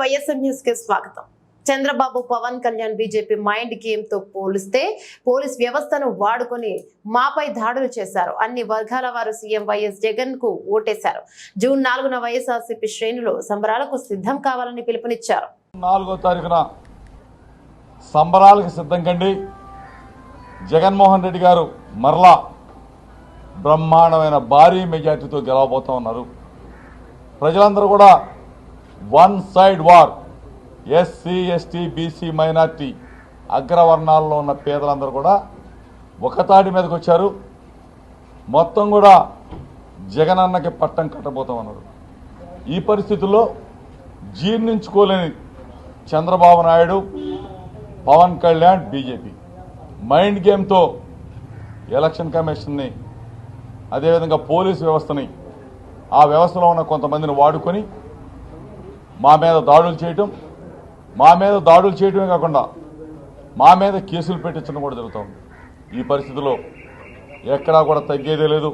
వైఎస్ఆర్ న్యూస్కి స్వాగతం. Chandrababu Pawan Kalyan BJP mind గేమ్తో పోలిస్తే పోలీస్ వ్యవస్థను వాడుకొని మాపై దాడులు చేశారు. అన్ని వర్గాల వారు సీఎం వైఎస్ జగన్కు ఓటేశారు. జూన్ నాలుగున వైఎస్ఆర్సీపీ శ్రేణులు సంబరాలకు సిద్ధం కావాలని పిలుపునిచ్చారు. నాలుగో తారీఖున సంబరాలకు సిద్ధం కండి. జగన్మోహన్ రెడ్డి గారు మరలా బ్రహ్మాండమైన భారీ మెజార్టీతో గెలవబోతా ఉన్నారు. ప్రజలందరూ కూడా one side war SC ST BC minority అగ్రవర్ణాల్లో ఉన్న పేదలందరూ కూడా ఒకతాటి మీదకి వచ్చారు. మొత్తం కూడా జగనన్నకి పట్టం కట్టబోతా ఉన్నారు ఈ పరిస్థితుల్లో జీర్ణించుకోలేని చంద్రబాబు నాయుడు పవన్ కళ్యాణ్ బీజేపీ. మైండ్ గేమ్తో ఎలక్షన్ కమిషన్ని అదేవిధంగా పోలీస్ వ్యవస్థని ఆ వ్యవస్థలో ఉన్న కొంతమందిని వాడుకొని మా మీద దాడులు చేయటం మా మీద దాడులు చేయడమే కాకుండా మా మీద కేసులు పెట్టించడం కూడా జరుగుతుంది. ఈ పరిస్థితిలో ఎక్కడా కూడా తగ్గేదే లేదు.